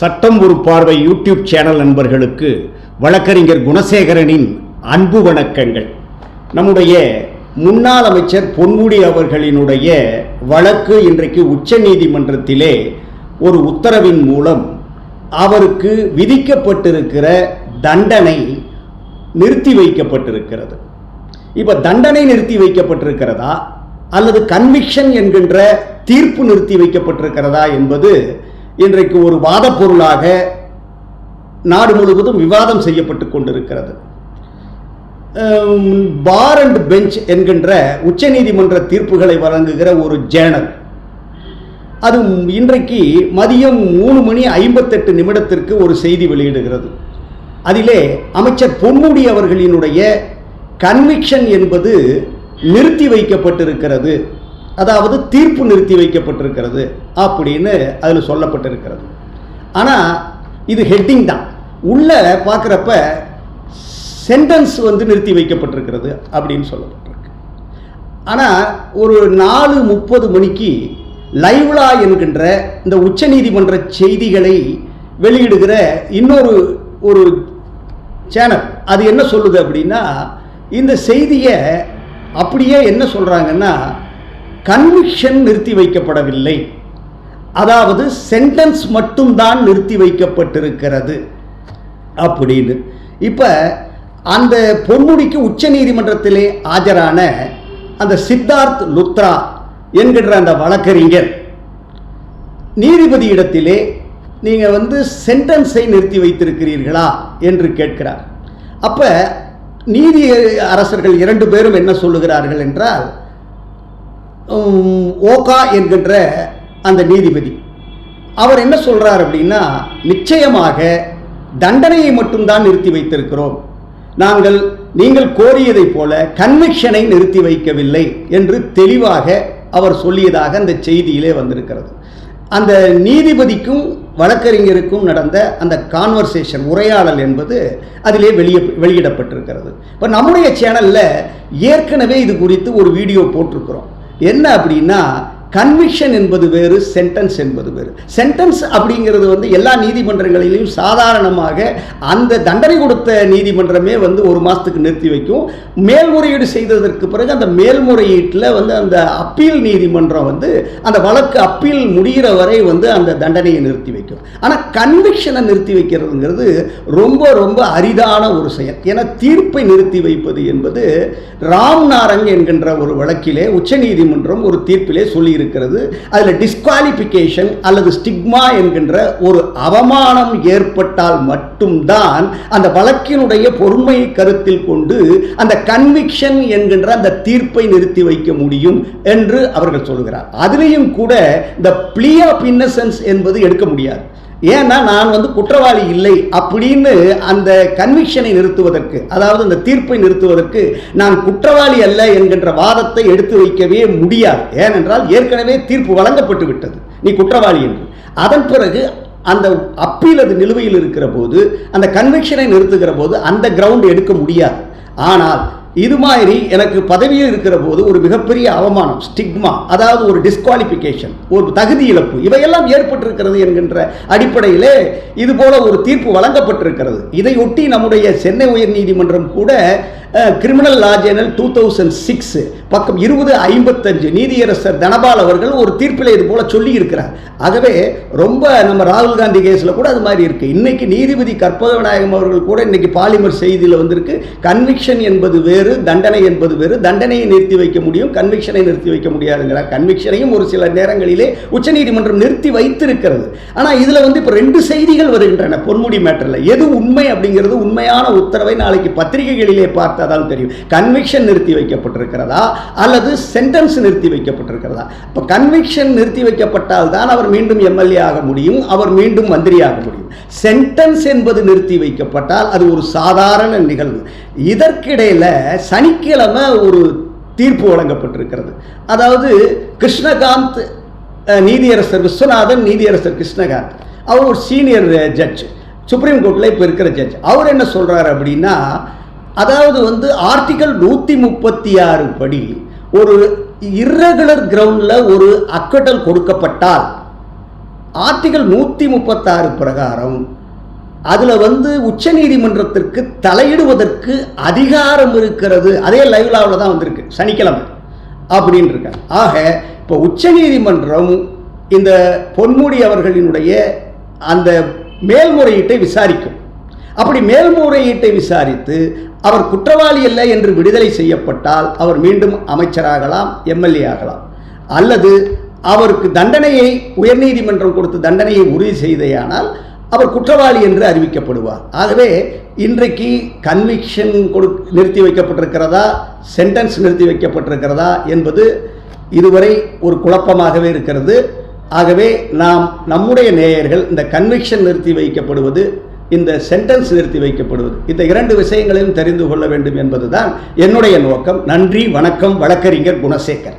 சட்டம் ஒரு பார்வை யூடியூப் சேனல் நண்பர்களுக்கு வழக்கறிஞர் குணசேகரனின் அன்பு வணக்கங்கள். நம்முடைய முன்னாள் அமைச்சர் பொன்முடி அவர்களினுடைய வழக்கு இன்றைக்கு உச்சநீதிமன்றத்திலே ஒரு உத்தரவின் மூலம் அவருக்கு விதிக்கப்பட்டிருக்கிற தண்டனை நிறுத்தி வைக்கப்பட்டிருக்கிறது. இப்போ தண்டனை நிறுத்தி வைக்கப்பட்டிருக்கிறதா? அல்லது கன்விக்ஷன் என்கின்ற தீர்ப்பு நிறுத்தி வைக்கப்பட்டிருக்கிறதா என்பது இன்றைக்கு ஒரு வாதப்பொருளாக நாடு முழுவதும் விவாதம் செய்யப்பட்டு கொண்டிருக்கிறது. பார் அண்ட் பெஞ்ச் என்கின்ற உச்சநீதிமன்ற தீர்ப்புகளை வழங்குகிற ஒரு ஜேர்னல் அது இன்றைக்கு மதியம் மூணு மணி ஐம்பத்தெட்டு நிமிடத்திற்கு ஒரு செய்தி வெளியிடுகிறது. அதிலே அமைச்சர் பொன்முடி அவர்களினுடைய கன்விக்ஷன் என்பது நிறுத்தி வைக்கப்பட்டிருக்கிறது. அதாவது தீர்ப்பு நிறுத்தி வைக்கப்பட்டிருக்கிறது அப்படின்னு அதில் சொல்லப்பட்டிருக்கிறது. ஆனால் இது ஹெட்டிங் தான். உள்ளே பார்க்குறப்ப சென்டென்ஸ் வந்து நிறுத்தி வைக்கப்பட்டிருக்கிறது அப்படின்னு சொல்லப்பட்டிருக்கு. ஆனால் ஒரு நாலு முப்பது மணிக்கு லைவ்லா என்கின்ற இந்த உச்சநீதிமன்ற செய்திகளை வெளியிடுகிற இன்னொரு ஒரு சேனல் அது என்ன சொல்லுது அப்படின்னா இந்த செய்தியை அப்படியே என்ன சொல்கிறாங்கன்னா கன்விக்ஷன் நிறுத்தி வைக்கப்படவில்லை. அதாவது சென்டென்ஸ் மட்டும்தான் நிறுத்தி வைக்கப்பட்டிருக்கிறது. அப்படின்னு. இப்போ அந்த பொன்முடிக்கு உச்ச நீதிமன்றத்திலே ஆஜரான அந்த சித்தார்த் லுத்ரா என்கின்ற அந்த வழக்கறிஞர் நீதிபதியிடத்திலே நீங்கள் வந்து சென்டென்ஸை நிறுத்தி வைத்திருக்கிறீர்களா என்று கேட்கிறார். அப்போ நீதி அரசர்கள் இரண்டு பேரும் என்ன சொல்லுகிறார்கள் என்றால் ஓகா என்கின்ற அந்த நீதிபதி. அவர் என்ன சொல்கிறார் அப்படின்னா நிச்சயமாக தண்டனையை மட்டும்தான் நிறுத்தி வைத்திருக்கிறோம். நாங்கள் நீங்கள் கோரியதைப் போல கன்விக்ஷனை நிறுத்தி வைக்கவில்லை என்று தெளிவாக அவர் சொல்லியதாக அந்த செய்தியிலே வந்திருக்கிறது. அந்த நீதிபதிக்கும் வழக்கறிஞருக்கும் நடந்த அந்த கான்வர்சேஷன் உரையாடல் என்பது அதிலே வெளியே வெளியிடப்பட்டிருக்கிறது. இப்போ நம்முடைய சேனலில் ஏற்கனவே இது குறித்து ஒரு வீடியோ போட்டிருக்கிறோம். என்ன அப்படின்னா கன்விக்ஷன் என்பது வேறு சென்டென்ஸ் என்பது வேறு. சென்டென்ஸ் அப்படிங்கிறது வந்து எல்லா நீதிமன்றங்களிலையும் சாதாரணமாக அந்த தண்டனை கொடுத்த நீதிமன்றமே வந்து ஒரு மாதத்துக்கு நிறுத்தி வைக்கும். மேல்முறையீடு செய்ததற்கு பிறகு அந்த மேல்முறையீட்டில் வந்து அந்த அப்பீல் நீதிமன்றம் வந்து அந்த வழக்கு அப்பீல் முடிகிற வரை வந்து அந்த தண்டனையை நிறுத்தி வைக்கும். ஆனால் கன்விக்ஷனை நிறுத்தி வைக்கிறதுங்கிறது ரொம்ப ரொம்ப அரிதான ஒரு செயல். ஏன்னா தீர்ப்பை நிறுத்தி வைப்பது என்பது ராம்நாரங் என்கின்ற ஒரு வழக்கிலே உச்சநீதிமன்றம் ஒரு தீர்ப்பிலே இருக்கிறது. அதில் டிஸ்குவாலிஃபிகேஷன் அல்லது ஸ்டிக்மா என்கின்ற ஒரு அவமானம் ஏற்பட்டால் மட்டும்தான் அந்த வழக்கினுடைய பொறுமையை கருத்தில் கொண்டு அந்த கன்விக்ஷன் என்கின்ற அந்த தீர்ப்பை நிறுத்தி வைக்க முடியும் என்று அவர்கள் சொல்கிறார் அதுலேயும் கூட இந்த பிளீ ஆஃப் இன்னசென்ஸ் என்பது எடுக்க முடியாது. ஏன்னா நான் வந்து குற்றவாளி இல்லை அப்படின்னு அந்த கன்விக்ஷனை நிறுத்துவதற்கு அதாவது அந்த தீர்ப்பை நிறுத்துவதற்கு நான் குற்றவாளி அல்ல என்கின்ற வாதத்தை எடுத்து வைக்கவே முடியாது. ஏனென்றால் ஏற்கனவே தீர்ப்பு வழங்கப்பட்டு விட்டது. நீ குற்றவாளி என்று. அதன் பிறகு அந்த அப்பீல் அது நிலுவையில் இருக்கிற போது அந்த கன்விக்ஷனை நிறுத்துகிற போது அந்த கிரவுண்ட் எடுக்க முடியாது. ஆனால் இது மாதிரி எனக்கு பதவியில் இருக்கிற போது ஒரு மிகப்பெரிய அவமானம் ஸ்டிக்மா அதாவது ஒரு டிஸ்குவாலிஃபிகேஷன் ஒரு தகுதி இழப்பு இவையெல்லாம் ஏற்பட்டிருக்கிறது என்கின்ற அடிப்படையிலே இது போல ஒரு தீர்ப்பு வழங்கப்பட்டிருக்கிறது. இதையொட்டி நம்முடைய சென்னை உயர்நீதிமன்றம் கூட criminal law journal two thousand six பக்கம் இருபது ஐம்பத்தஞ்சு நீதியரசர் தனபால் அவர்கள் ஒரு தீர்ப்பில் இது போல சொல்லி இருக்கிறார் ஆகவே ரொம்ப நம்ம ராகுல் காந்தி கேஸில் கூட அது மாதிரி இருக்கு. இன்னைக்கு நீதிபதி கற்பக விநாயகம் அவர்கள் கூட இன்னைக்கு பாலிமர் செய்தியில் வந்திருக்கு. கன்விக்ஷன் என்பது வேறு தண்டனை என்பது வேறு. தண்டனையை நிறுத்தி வைக்க முடியும் கன்விக்ஷனை நிறுத்தி வைக்க முடியாதுங்கிறார். கன்விக்ஷனையும் ஒரு சில நேரங்களிலே உச்சநீதிமன்றம் நிறுத்தி வைத்திருக்கிறது. ஆனால் இதில் வந்து இப்போ ரெண்டு செய்திகள் வருகின்றன பொன்முடி மேட்டரில் எது உண்மை அப்படிங்கிறது உண்மையான உத்தரவை நாளைக்கு பத்திரிகைகளிலே பார்த்தாதான் தெரியும். கன்விக்ஷன் நிறுத்தி வைக்கப்பட்டிருக்கிறதா? அல்லது சென்டென்ஸ் நிறுத்தி வைக்கப்பட்டிருக்கிறதா? இப்போ கன்விக்ஷன் நிறுத்தி வைக்கப்பட்டால் தான் அவர் மீண்டும் எம்எல்ஏ ஆக முடியும் அவர் மீண்டும் மந்திரி ஆக முடியும். சென்டென்ஸ் என்பது நிறுத்தி வைக்கப்பட்டால் அது ஒரு சாதாரண நிகழ்வு. இதற்கிடையில் சனிக்கிழமை ஒரு தீர்ப்பு வழங்கப்பட்டிருக்கிறது. அதாவது கிருஷ்ணகாந்த் நீதியரசர் விஸ்வநாதன் நீதியரசர் கிருஷ்ணகாந்த். அவர் ஒரு சீனியர் ஜட்ஜ் சுப்ரீம் கோர்ட்டில் இப்போ இருக்கிற ஜட்ஜ் அவர் என்ன சொல்கிறார் அப்படின்னா அதாவது வந்து ஆர்டிகல் நூற்றி முப்பத்தி ஆறு படி ஒரு இர்ரெகுலர் கிரவுண்டில் ஒரு அக்கட்டல் கொடுக்கப்பட்டால் ஆர்டிகல் நூற்றி முப்பத்தாறு பிரகாரம் அதில் வந்து உச்சநீதிமன்றத்திற்கு தலையிடுவதற்கு அதிகாரம் இருக்கிறது. அதே லைவ்லாவில் தான் வந்திருக்கு. சனிக்கிழமை அப்படின்னு இருக்காங்க ஆக இப்போ உச்சநீதிமன்றம் இந்த பொன்முடி அவர்களினுடைய அந்த மேல்முறையீட்டை விசாரிக்கும். அப்படி மேல்முறையீட்டை விசாரித்து அவர் குற்றவாளி அல்ல என்று விடுதலை செய்யப்பட்டால் அவர் மீண்டும் அமைச்சராகலாம் எம்எல்ஏ ஆகலாம். அல்லது அவருக்கு தண்டனையை உயர்நீதிமன்றம் கொடுத்து தண்டனையை உறுதி செய்தேயானால் அவர் குற்றவாளி என்று அறிவிக்கப்படுவார். ஆகவே இன்றைக்கு கன்விக்ஷன் கொடு நிறுத்தி வைக்கப்பட்டிருக்கிறதா? சென்டென்ஸ் நிறுத்தி வைக்கப்பட்டிருக்கிறதா? என்பது இதுவரை ஒரு குழப்பமாகவே இருக்கிறது. ஆகவே நாம் நம்முடைய நேயர்கள் இந்த கன்விக்ஷன் நிறுத்தி வைக்கப்படுவது இந்த சென்டென்ஸ் நிறுத்தி வைக்கப்படுவது. இந்த இரண்டு விஷயங்களையும் தெரிந்து கொள்ள வேண்டும் என்பதுதான் என்னுடைய நோக்கம். நன்றி வணக்கம் வழக்கறிஞர் குணசேகர்.